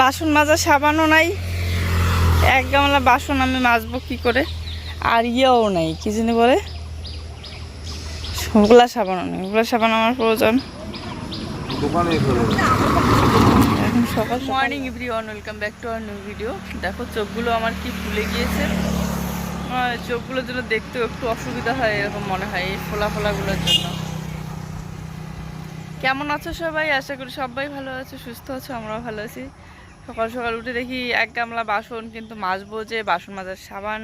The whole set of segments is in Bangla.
বাসন মাজা সাবানও নাই। এক গামলা বাসন আমি মাজবো কি করে? আর ইয়েও নাই কি জানি বলে? ওগুলা সাবানও নেই ওগুলা সাবান আমার প্রয়োজন। সকাল morning everyone welcome back to our new video দেখো চোখগুলো আমার কি ফুলে গিয়েছে। আমার চোখগুলোর জন্য দেখতেও একটু অসুবিধা হয় এরকম মনে হয় এই ফোলা ফোলাগুলোর জন্য। কেমন আছো সবাই? আশা করি সবাই ভালো আছে, সুস্থ আছো, আমরাও ভালো আছি। সকাল সকাল উঠে দেখি এক গামলা বাসন, কিন্তু মাজবো যে বাসন মাজার সাবান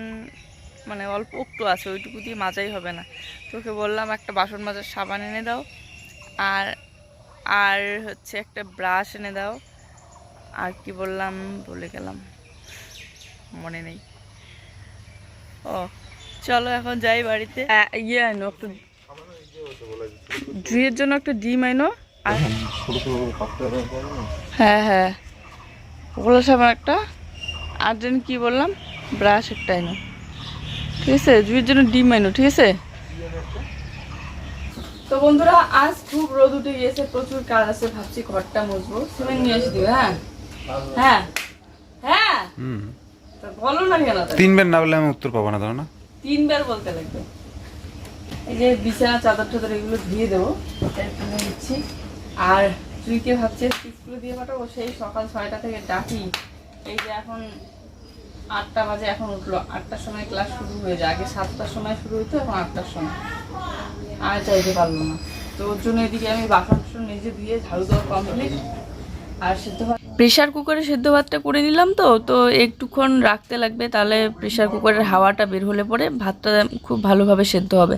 মানে অল্প একটু আছে, ওইটুকু দিয়ে মাজাই হবে না। তোকে বললাম একটা বাসন মাজার সাবান এনে দাও, আর আর হচ্ছে একটা ব্রাশ এনে দাও। আর কি বললাম, বলে গেলাম, মনে নেই। ও, চলো এখন যাই বাড়িতে। ইয়ে একটু জুইয়ের জন্য একটা ডিম আইনো হ্যাঁ হ্যাঁ। ওগুলো একটা আর যেন কি বললাম? ব্রাশ একটা আইনো। ঠিক আছে? জুইয়ের জন্য ডিম আইনো ঠিক আছে? তো বন্ধুরা আজ খুব রোদ উঠে গিয়েছে প্রচুর কাজ আছে ভাবছি ঘরটা মুছবো। সিমেন্ট নিয়ে এসে দিবে হ্যাঁ? হ্যাঁ? হ্যাঁ? বলো না কেন তিনবার না বললে আমি উত্তর পাবো না তাও না? তিনবার বলতে লাগবে। এই যে বিছানা, চাদর টাদর এগুলো ধুয়ে দেবো। কিনে নিচ্ছি। আর তুইকে ভাবছে স্কুলে দিয়ে পাঠাবো, সেই সকাল ছয়টা থেকে ডাকি। এই যে এখন আটটা বাজে, এখন উঠল। আটটার সময় ক্লাস শুরু হয়ে যায়। আগে সাতটার সময় শুরু হতো এখন আটটার সময়। আর চাইতে পারল না। তো ওর জন্য এদিকে আমি বাসন নিজে দিয়ে ঝাড়ু দেওয়া কমপ্লিট আর সিদ্ধ প্রেশার কুকারে সেদ্ধ ভাতটা করে নিলাম তো তো একটুক্ষণ রাখতে লাগবে, তাহলে প্রেশার কুকারের হাওয়াটা বের হলে পরে ভাতটা খুব ভালোভাবে সেদ্ধ হবে।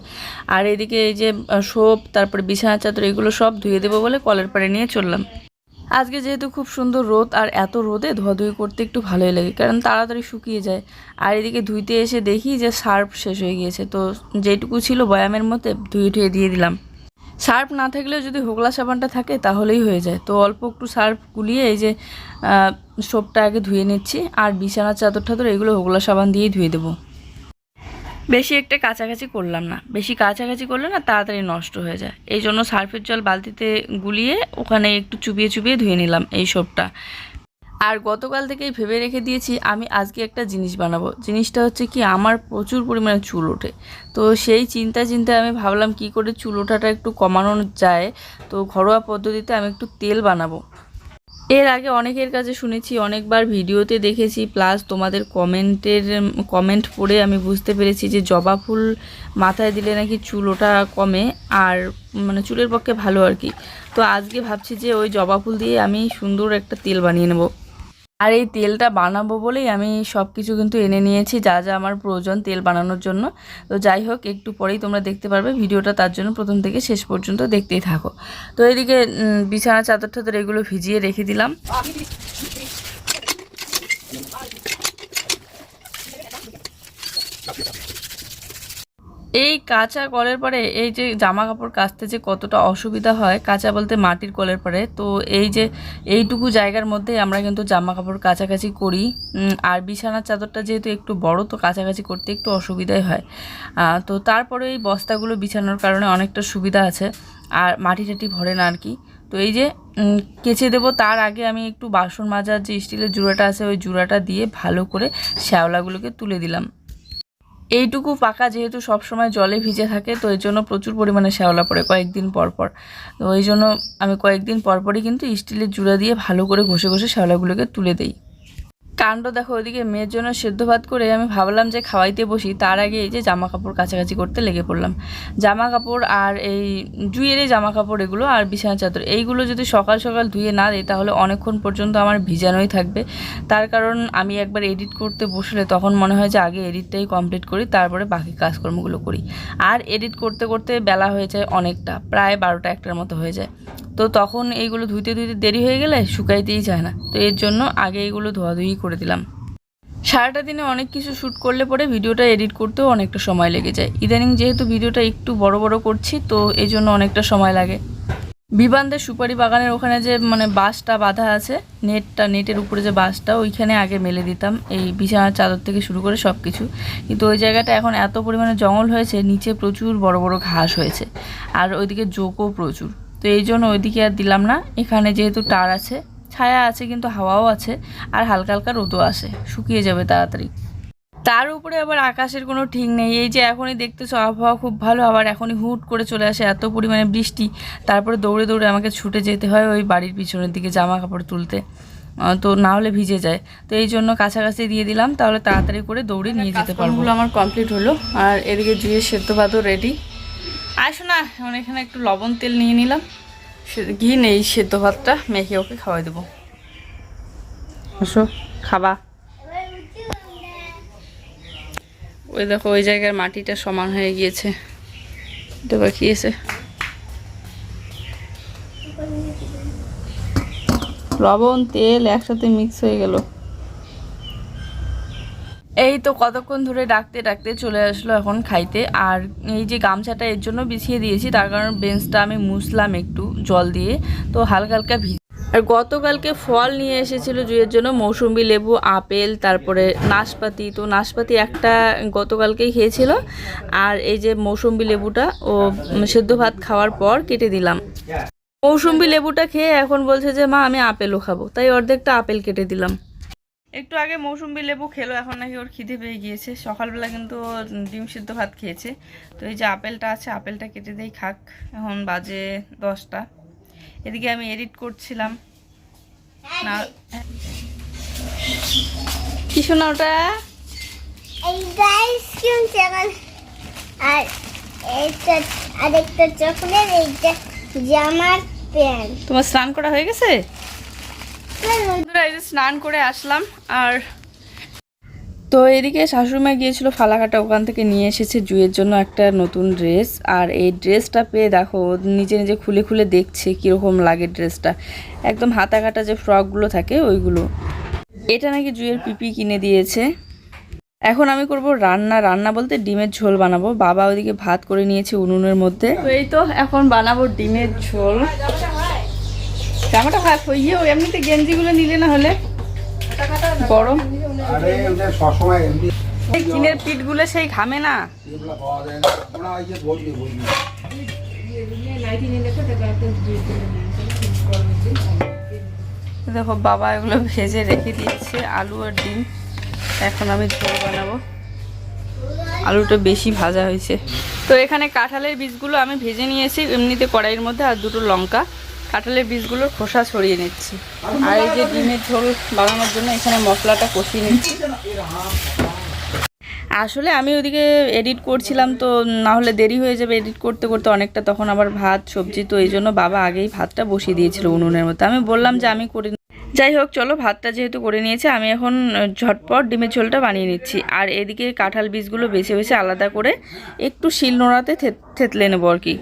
আর এদিকে এই যে সোপ তারপরে বিছানা চাদর, এগুলো সব ধুয়ে দেবো বলে কলের পাড়ে নিয়ে চললাম। আজকে যেহেতু খুব সুন্দর রোদ, আর এত রোদে ধোয়াধুয়ি করতে একটু ভালোই লাগে, কারণ তাড়াতাড়ি শুকিয়ে যায়। আর এদিকে ধুইতে এসে দেখি যে সার্ফ শেষ হয়ে গিয়েছে, তো যেটুকু ছিল বয়ামের মধ্যে ধুয়ে ধুয়ে দিয়ে দিলাম। সার্ফ না থাকলেও যদি হোগলা সাবানটা থাকে তাহলেই হয়ে যায়। তো অল্প একটু সার্ফ গুলিয়ে এই যে সোপটা আগে ধুয়ে নিচ্ছি আর বিছানার চাদর টাদর এগুলো হোগলা সাবান দিয়েই ধুয়ে দেবো। বেশি একটা কাছাকাছি করলাম না। বেশি কাছাকাছি করলে না তাড়াতাড়ি নষ্ট হয়ে যায়। এই জন্য সার্ফের জল বালতিতে গুলিয়ে ওখানে একটু চুবিয়ে চুবিয়ে ধুয়ে নিলাম এই সোপটা আর গতকাল থেকেই ভেবে রেখে দিয়েছি আমি আজকে একটা জিনিস বানাবো। জিনিসটা হচ্ছে কি, আমার প্রচুর পরিমাণে চুল ওঠে। তো সেই চিন্তা চিন্তায় আমি ভাবলাম কি করে চুল ওঠাটা একটু কমানো যায়। তো ঘরোয়া পদ্ধতিতে আমি একটু তেল বানাবো। এর আগে অনেকের কাছে শুনেছি, অনেকবার ভিডিওতে দেখেছি, প্লাস তোমাদের কমেন্টের, কমেন্ট পড়ে আমি বুঝতে পেরেছি যে জবা ফুল মাথায় দিলে নাকি চুল ওঠা কমে আর মানে চুলের পক্ষে ভালো আর কি। তো আজকে ভাবছি যে ওই জবা ফুল দিয়ে আমি সুন্দর একটা তেল বানিয়ে নেব। আর এই তেলটা বানাবো বলেই আমি সব কিছু কিন্তু এনে নিয়েছি, যা যা আমার প্রয়োজন তেল বানানোর জন্য। তো যাই হোক, একটু পরেই তোমরা দেখতে পারবে, ভিডিওটা তার জন্য প্রথম থেকে শেষ পর্যন্ত দেখতেই থাকো। তো এদিকে বিছানা চাদর টাদর এগুলো ভিজিয়ে রেখে দিলাম। এই কাঁচা কলের পরে এই যে জামা কাপড় কাচতে যে কতটা অসুবিধা হয়, কাঁচা বলতে মাটির কলের পরে, তো এই যে এইটুকু জায়গার মধ্যেই আমরা কিন্তু জামা কাপড় কাছাকাছি করি। আর বিছানার চাদরটা যেহেতু একটু বড়, তো কাছাকাছি করতে একটু অসুবিধাই হয়। তো তারপরে এই বস্তাগুলো বিছানোর কারণে অনেকটা সুবিধা আছে। আর মাটি টাটি ভরে না আর কি তো এই যে কেচে দেবো, তার আগে আমি একটু বাসন মাজার যে স্টিলের জুড়াটা আছে, ওই জুড়াটা দিয়ে ভালো করে শ্যাওলাগুলোকে তুলে দিলাম। এইটুকু পাকা যেহেতু সবসময় জলে ভিজে থাকে, তো এই জন্য প্রচুর পরিমাণে শ্যাওলা পড়ে কয়েকদিন পর পর। তো ওই জন্য আমি কয়েকদিন পরপরই কিন্তু স্টিলের জুড়া দিয়ে ভালো করে ঘষে ঘষে শ্যাওলাগুলোকে তুলে দিই। কাণ্ড দেখো, ওইদিকে মেয়ের জন্য সেদ্ধ ভাত করে আমি ভাবলাম যে খাওয়াইতে বসি। তার আগে এই যে জামা কাপড় কাছাকাছি করতে লেগে পড়লাম। জামা কাপড় আর এই জুয়ের এই জামা কাপড় এগুলো আর বিছানা চাদর, এইগুলো যদি সকাল সকাল ধুয়ে না দিই তাহলে অনেকক্ষণ পর্যন্ত আমার ভিজানোই থাকবে। তার কারণ আমি একবার এডিট করতে বসলে তখন মনে হয় যে আগে এডিটটাই কমপ্লিট করি, তারপরে বাকি কাজকর্মগুলো করি। আর এডিট করতে করতে বেলা হয়ে যায় অনেকটা, প্রায় বারোটা একটার মতো হয়ে যায়। তো তখন এইগুলো ধুইতে ধুইতে দেরি হয়ে গেলে শুকাইতেই যায় না। তো এর জন্য আগে এইগুলো ধোয়াধুয়ি করে দিলাম। সারাটা দিনে অনেক কিছু শ্যুট করলে পরে ভিডিওটা এডিট করতেও অনেকটা সময় লেগে যায়। ইদানিং যেহেতু ভিডিওটা একটু বড় বড় করছি, তো এই জন্য অনেকটা সময় লাগে। বিবানদের সুপারি বাগানের ওখানে যে মানে বাঁশটা বাঁধা আছে, নেটটা, নেটের উপরে যে বাঁশটা, ওইখানে আগে মেলে দিতাম। এই বিছানার চাদর থেকে শুরু করে সব কিছু কিন্তু ওই জায়গাটা এখন এত পরিমাণে জঙ্গল হয়েছে, নিচে প্রচুর বড় বড় ঘাস হয়েছে। আর ওইদিকে জোকও প্রচুর। তো এই জন্য ওইদিকে আর দিলাম না। এখানে যেহেতু টার আছে ছায়া আছে কিন্তু হাওয়াও আছে আর হালকা হালকা রোদও আসে। শুকিয়ে যাবে তাড়াতাড়ি। তার উপরে আবার আকাশের কোনো ঠিক নেই। এই যে এখনই দেখতেছো আবহাওয়া খুব ভালো আবার এখনই হুট করে চলে আসে এত পরিমাণে বৃষ্টি। তারপরে দৌড়ে দৌড়ে আমাকে ছুটে যেতে হয় ওই বাড়ির পিছনের দিকে জামা কাপড় তুলতে। তো না হলে ভিজে যায়। তো এই জন্য কাছাকাছি দিয়ে দিলাম তাহলে তাড়াতাড়ি করে দৌড়ে নিয়ে যেতে পারব। আমার কমপ্লিট হলো আর এদিকে জুয়ে সেদ্ধ ভাতও রেডি আসো না এখন এখানে একটু লবণ তেল নিয়ে নিলাম। ঘি নেই সেদ্ধ ভাতটা মেখে ওকে খাওয়াই দেবো। আসো। খাবা। ওই দেখো ওই জায়গার মাটিটা সমান হয়ে গিয়েছে। এটা বাকিয়েছে লবণ তেল একসাথে মিক্স হয়ে গেল। এই তো কতক্ষণ ধরে ডাকতে ডাকতে চলে আসলো এখন খাইতে। আর এই যে গামছাটা এর জন্য বিছিয়ে দিয়েছি, তার কারণ বেঞ্চটা আমি মুছলাম একটু জল দিয়ে। তো হালকা হালকা ভিজ আর গতকালকে ফল নিয়ে এসেছিল জুয়ের জন্য মৌসুম্বি লেবু, আপেল, তারপরে নাশপাতি। তো নাশপাতি একটা গতকালকেই খেয়েছিল। আর এই যে মৌসুম্বি লেবুটা, ও সেদ্ধ ভাত খাওয়ার পর কেটে দিলাম। মৌসুম্বি লেবুটা খেয়ে এখন বলছে যে, মা, আমি আপেলও খাব। তাই অর্ধেকটা আপেল কেটে দিলাম। একটু আগে মৌসুম্বি লেবু খেলো এখন নাকি ওর খিদে পেয়ে গিয়েছে। সকালবেলা কিন্তু ডিম সিদ্ধ ভাত খেয়েছে। তো এই যে আপেলটা আছে আপেলটা কেটে দেই খাক। এখন বাজে দশটা। এদিকে আমি এডিট করছিলাম। না কি শোনা ওটা? আর এইটা আরেকটা চকলেট এইটা জামার প্যান্ট। তোমার স্নান করা হয়ে গেছে? স্নান করে আসলাম আর তো এদিকে শাশুড়িমা গিয়েছিল ফালাকাটা ওখান থেকে নিয়ে এসেছে জুয়ের জন্য একটা নতুন ড্রেস আর এই ড্রেসটা পেয়ে দেখো নিজে নিজে খুলে খুলে দেখছে কীরকম লাগে ড্রেসটা। একদম হাতা কাটা যে ফ্রকগুলো থাকে ওইগুলো। এটা নাকি জুয়ের পিপি কিনে দিয়েছে। এখন আমি করব রান্না। রান্না বলতে ডিমের ঝোল বানাবো। বাবা ওইদিকে ভাত করে নিয়েছে উনুনের মধ্যে। এই তো এখন বানাবো ডিমের ঝোল। জামাটা খারাপ হইয়েও এমনিতে গেঞ্জিগুলো নিলে না হলে গরম। এই কিনের পিঠগুলো সেই ঘামে না। দেখো বাবা এগুলো ভেজে রেখে দিয়েছে আলু আর ডিম। এখন আমি ঝোল বানাবো। আলুটা বেশি ভাজা হয়েছে। তো এখানে কাঁঠালের বীজগুলো আমি ভেজে নিয়েছি এমনিতে কড়াইয়ের মধ্যে আর দুটো লঙ্কা। কাঁঠালের বীজগুলোর খোসা ছড়িয়ে নিচ্ছি। আর এই যে ডিমের ঝোল বানানোর জন্য এখানে মশলাটা কষিয়ে নিচ্ছি। আসলে আমি ওদিকে এডিট করছিলাম তো না হলে দেরি হয়ে যাবে এডিট করতে করতে অনেকটা, তখন আবার ভাত, সবজি তো এই জন্য বাবা আগেই ভাতটা বসিয়ে দিয়েছিল উনুনের মধ্যে। আমি বললাম যে আমি করে যাই হোক, চলো ভাতটা যেহেতু করে নিয়েছে, আমি এখন ঝটপট ডিমের ঝোলটা বানিয়ে নিচ্ছি। আর এদিকে কাঁঠাল বীজগুলো বেছে বেছে আলাদা করে একটু শিল নোড়াতে থেত- থেতলে নেব আর কি।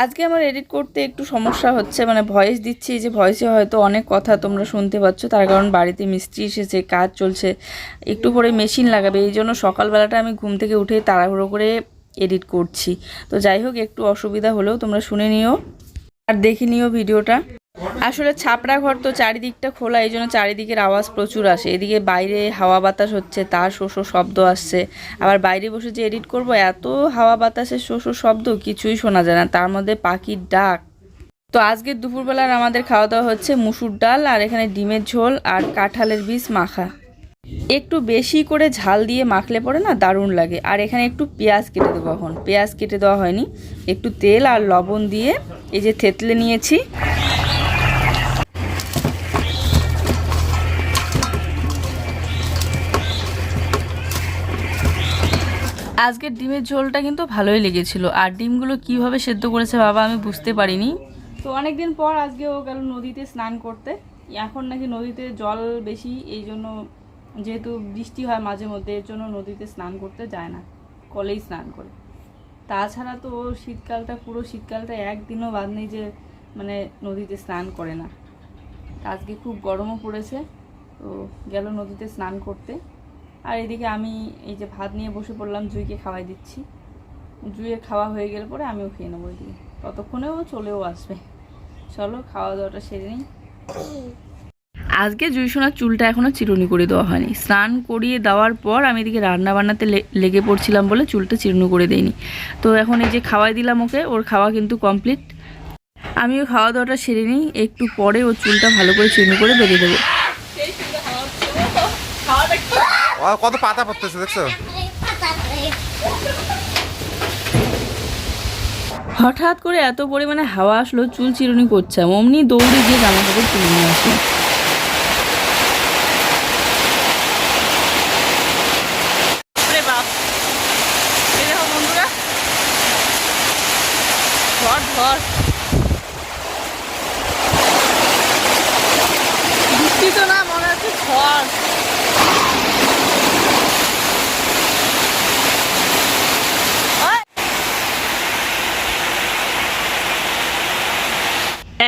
আজকে আমার এডিট করতে একটু সমস্যা হচ্ছে মানে ভয়েস দিচ্ছি যে ভয়েসে হয়তো অনেক কথা তোমরা শুনতে পাচ্ছ, তার কারণ বাড়িতে মিস্ত্রি এসেছে, কাজ চলছে, একটু পরে মেশিন লাগাবে, এই জন্য সকালবেলাটা আমি ঘুম থেকে উঠে তাড়াহুড়ো করে এডিট করছি। তো যাই হোক, একটু অসুবিধা হলেও তোমরা শুনে নিও আর দেখে নিও ভিডিওটা। আসলে ছাপড়া ঘর তো চারিদিকটা খোলা, এই জন্য চারিদিকের আওয়াজ প্রচুর আসে। এদিকে বাইরে হাওয়া বাতাস হচ্ছে, তার শোষো শব্দ আসছে। আবার বাইরে বসে যে এডিট করব, এত হাওয়া বাতাসের শোষো শব্দ কিছুই শোনা যায় না, তার মধ্যে পাখির ডাক। তো আজকের দুপুরবেলার আমাদের খাওয়া দাওয়া হচ্ছে মুসুর ডাল আর এখানে ডিমের ঝোল আর কাঁঠালের বীজ মাখা। একটু বেশি করে ঝাল দিয়ে মাখলে পরে না দারুণ লাগে। আর এখানে একটু পেঁয়াজ কেটে দেবো এখন। পেঁয়াজ কেটে দেওয়া হয়নি। একটু তেল আর লবণ দিয়ে এই যে থেতলে নিয়েছি। আজকের ডিমের ঝোলটা কিন্তু ভালোই লেগেছিল। আর ডিমগুলো কীভাবে সেদ্ধ করেছে বাবা আমি বুঝতে পারিনি। তো অনেকদিন পর আজকে ও গেল নদীতে স্নান করতে। এখন নাকি নদীতে জল বেশি, এই জন্য যেহেতু বৃষ্টি হয় মাঝে মধ্যে, এর জন্য নদীতে স্নান করতে যায় না, কলেই স্নান করে। তাছাড়া তো ও শীতকালটা পুরো শীতকালটা একদিনও বাদ নেই যে মানে নদীতে স্নান করে না। আজকে খুব গরমও পড়েছে, তো গেল নদীতে স্নান করতে। আর এদিকে আমি এই যে ভাত নিয়ে বসে পড়লাম, জুইকে খাওয়াই দিচ্ছি। জুইয়ের খাওয়া হয়ে গেলে পরে আমিও খেয়ে নেব এদিকে। ততক্ষণে ও চলেও আসবে। চলো, খাওয়া দাওয়াটা সেরে নিই। আজকে জুইসোনার চুলটা এখনও চিরুনি করে দেওয়া হয়নি। স্নান করিয়ে দেওয়ার পর আমি এদিকে রান্না বান্নাতে লেগে পড়ছিলাম বলে চুলটা চিরুনি করে দেইনি। তো এখন এই যে খাওয়াই দিলাম ওকে, ওর খাওয়া কিন্তু কমপ্লিট। আমিও খাওয়া দাওয়াটা সেরে নিই। একটু পরে ওর চুলটা ভালো করে চিনি করে বেরিয়ে দেবো ও কত পাতা পড়তেছে, দেখছ? হঠাৎ করে এত পরিমাণে হাওয়া আসলো, চুল চিরুনি করছে, অমনি দৌড়ে গিয়ে জামা কাপড় তুলে নিয়ে আসলাম ওরে বাপ এই দেখো বন্ধুরা ঝড় ঝড় বৃষ্টি তো না মনে হচ্ছে ঝড়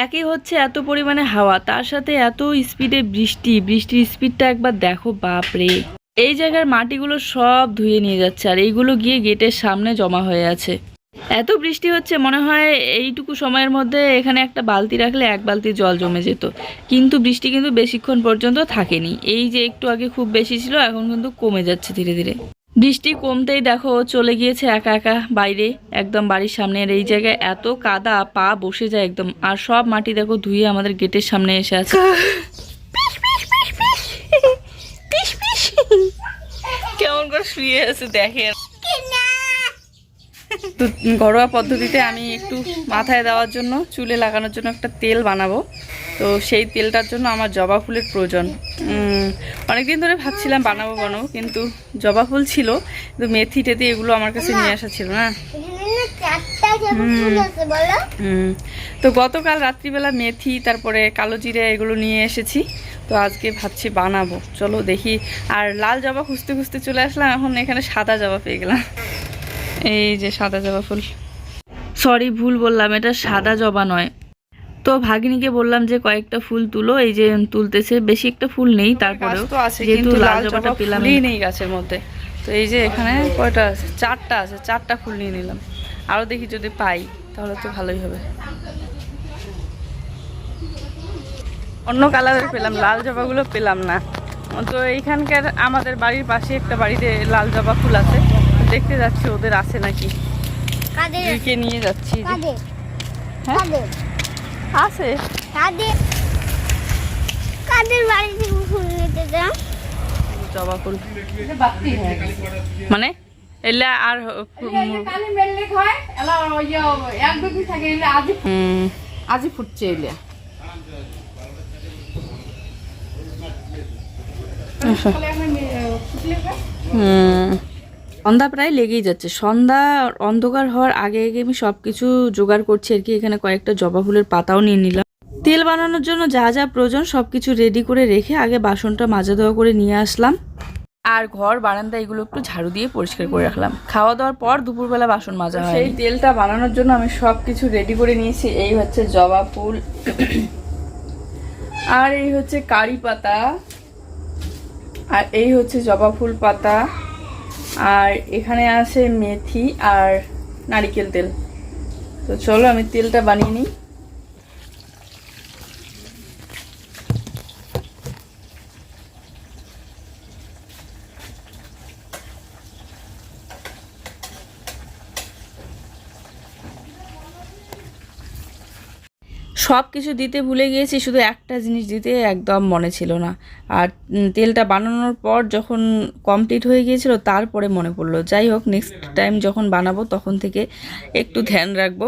একই হচ্ছে এত পরিমাণে হাওয়া, তার সাথে এত স্পিডে বৃষ্টি, বৃষ্টির স্পিডটা একবার দেখো বাপ রে এই জায়গার মাটিগুলো সব ধুয়ে নিয়ে যাচ্ছে আর এইগুলো গিয়ে গেটের সামনে জমা হয়ে আছে। এত বৃষ্টি হচ্ছে, মনে হয় এইটুকু সময়ের মধ্যে এখানে একটা বালতি রাখলে এক বালতি জল জমে যেত। কিন্তু বৃষ্টি কিন্তু বেশিক্ষণ পর্যন্ত থাকেনি। এই যে একটু আগে খুব বেশি ছিল, এখন কিন্তু কমে যাচ্ছে ধীরে ধীরে। বৃষ্টি কমতেই দেখো চলে গিয়েছে একা একা বাইরে। একদম বাড়ির সামনে আর এই জায়গায় এত কাদা পা বসে যায় একদম। আর সব মাটি দেখো ধুয়ে আমাদের গেটের সামনে এসে আছে। কেমন করে শুয়ে আছে দেখেন। তো ঘরোয়া পদ্ধতিতে আমি একটু মাথায় দেওয়ার জন্য চুলে লাগানোর জন্য একটা তেল বানাবো। তো সেই তেলটার জন্য আমার জবা ফুলের প্রয়োজন। অনেকদিন ধরে ভাবছিলাম বানাবো বানাবো কিন্তু জবা ফুল ছিল কিন্তু মেথি টেথি এগুলো আমার কাছে নিয়ে আসা ছিল না। তো গতকাল রাত্রিবেলা মেথি তারপরে কালো জিরে এগুলো নিয়ে এসেছি। তো আজকে ভাবছি বানাবো। চলো দেখি। আর লাল জবা খুঁজতে খুঁজতে চলে আসলাম এখন এখানে সাদা জবা পেয়ে গেলাম। এই যে সাদা জবা ফুল। সরি ভুল বললাম এটা সাদা জবা নয়। তো ভাগিনীকে বললাম যে কয়েকটা ফুল তুলো এই যে তুলতেছে বেশি একটা ফুল নেই তারপরে আছে যেহেতু লাল জবাটা পেলাম নেই গাছের মধ্যে। তো এই যে এখানে কয়টা আছে? চারটা আছে চারটা ফুল নিয়ে নিলাম। আরও দেখি যদি পাই তাহলে তো ভালোই হবে। অন্য কালারের পেলাম লাল জবাগুলো পেলাম না। তো এইখানকার আমাদের বাড়ির পাশে একটা বাড়িতে লাল জবা ফুল আছে। দেখতে যাচ্ছি ওদের আছে নাকি? কাদের? জুইকে নিয়ে যাচ্ছি। হ্যাঁ? আছে। কাদের? কাদের বাড়ি থেকে ফুল নিতে যাও? জবা ফুল। মানে? এলে আর আজি ফুটছে এলে। হুম। সন্ধ্যা প্রায় লেগেই যাচ্ছে। সন্ধ্যা অন্ধকার হওয়ার আগে আগে আমি সব কিছু জোগাড় করছি আর কি, এখানে কয়েকটা জবা ফুলের পাতাও নিয়ে নিলাম। তেল বানানোর জন্য যা যা প্রয়োজন সব কিছু রেডি করে রেখে আগে বাসনটা মাজা দেওয়া করে নিয়ে আসলাম। আর ঘর, বারান্দা এগুলো একটু ঝাড়ু দিয়ে পরিষ্কার করে রাখলাম। খাওয়া দাওয়ার পর দুপুরবেলা বাসন মাজা হয়। সেই তেলটা বানানোর জন্য আমি সব কিছু রেডি করে নিয়েছি। এই হচ্ছে জবা ফুল। আর এই হচ্ছে কারি পাতা। আর এই হচ্ছে জবা ফুল পাতা। আর এখানে আছে মেথি আর নারিকেল তেল। তো চলো আমি তেলটা বানিয়ে নিই। সব কিছু দিতে ভুলে গিয়েছি, শুধু একটা জিনিস দিতে একদম মনে ছিল না। আর তেলটা বানানোর পর যখন কমপ্লিট হয়ে গিয়েছিল, তারপরে মনে পড়ল। যাই হোক নেক্সট টাইম যখন বানাবো, তখন থেকে একটু ধ্যান রাখব।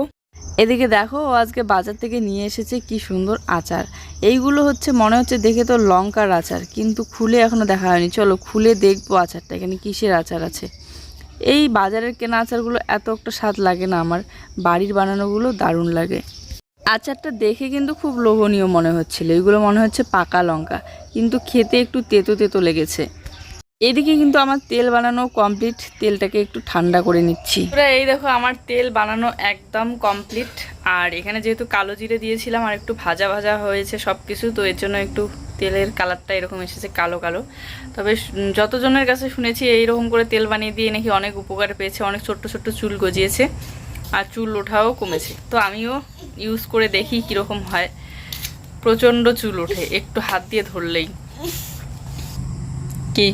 এদিকে দেখো, ও আজকে বাজার থেকে নিয়ে এসেছে কি সুন্দর আচার। এইগুলো হচ্ছে, মনে হচ্ছে দেখে তো লঙ্কার আচার, কিন্তু খুলে এখনও দেখা হয়নি। চলো, খুলে দেখব আচারটা, এখানে কিসের আচার আছে। এই বাজারের কেনা আচারগুলো এত একটা স্বাদ লাগে না আমার। বাড়ির বানানোগুলো দারুণ লাগে। আচারটা দেখে কিন্তু খুব লোভনীয় মনে হচ্ছিল। এগুলো মনে হচ্ছে পাকা লঙ্কা, কিন্তু খেতে একটু তেতো তেতো লেগেছে। এদিকে কিন্তু আমার তেল বানানো কমপ্লিট তেলটাকে একটু ঠান্ডা করে নিচ্ছি। এই দেখো আমার তেল বানানো একদম কমপ্লিট আর এখানে যেহেতু কালো জিরে দিয়েছিলাম, আর একটু ভাজা ভাজা হয়েছে সব কিছু তো এর জন্য একটু তেলের কালারটা এরকম এসেছে কালো কালো। তবে যতজনের কাছে শুনেছি, এইরকম করে তেল বানিয়ে দিয়ে নাকি অনেক উপকার পেয়েছে, অনেক ছোট্ট ছোট্ট চুল গজিয়েছে। আর চুল ওঠাও কমেছে। তো আমিও ইউজ করে দেখি কীরকম হয়। প্রচণ্ড চুল ওঠে, একটু হাত দিয়ে ধরলেই। কি?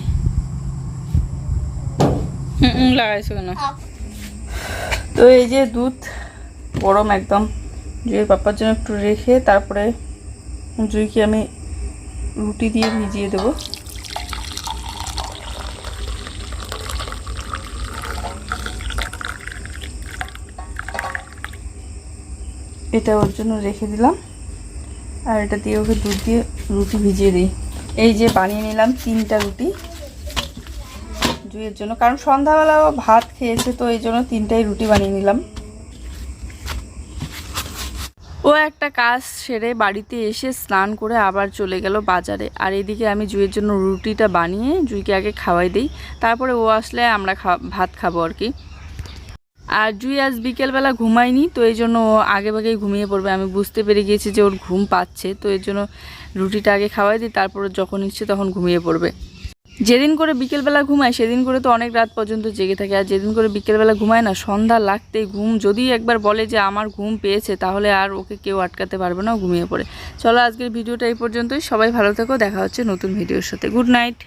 লাগাইছো কেন? তো এই যে দুধ, গরম একদম। জুইয়ের পাপ্পার জন্য একটু রেখে তারপরে জুইকে আমি রুটি দিয়ে ভিজিয়ে দেবো। এটা ওর জন্য রেখে দিলাম। আর এটা দিয়ে ওকে দুধ দিয়ে রুটি ভিজিয়ে দিই। এই যে বানিয়ে নিলাম তিনটা রুটি জুইয়ের জন্য। কারণ সন্ধ্যাবেলা ও ভাত খেয়েছে, তো এই জন্য তিনটাই রুটি বানিয়ে নিলাম। ও একটা কাজ সেরে বাড়িতে এসে স্নান করে আবার চলে গেল বাজারে। আর এদিকে আমি জুইয়ের জন্য রুটিটা বানিয়ে জুইকে আগে খাওয়াই দিই। তারপরে ও আসলে আমরা ভাত খাব আর কি। আর জুই আজ বিকেলবেলা ঘুমায়নি, তো এই জন্য আগে ভাগেই ঘুমিয়ে পড়বে। আমি বুঝতে পেরে গিয়েছি যে ওর ঘুম পাচ্ছে, তো এর জন্য রুটিটা আগে খাওয়াই দিই, তারপর যখন ইচ্ছে তখন ঘুমিয়ে পড়বে। যেদিন করে বিকেলবেলা ঘুমায়, সেদিন করে তো অনেক রাত পর্যন্ত জেগে থাকে। আর যেদিন করে বিকেলবেলা ঘুমায় না, সন্ধ্যা লাগতেই ঘুম, যদি একবার বলে যে আমার ঘুম পেয়েছে, তাহলে আর ওকে কেউ আটকাতে পারবে না ঘুমিয়ে পড়ে। চলো আজকের ভিডিওটা এই পর্যন্তই। সবাই ভালো থেকো, দেখা হচ্ছে নতুন ভিডিওর সাথে। Good night.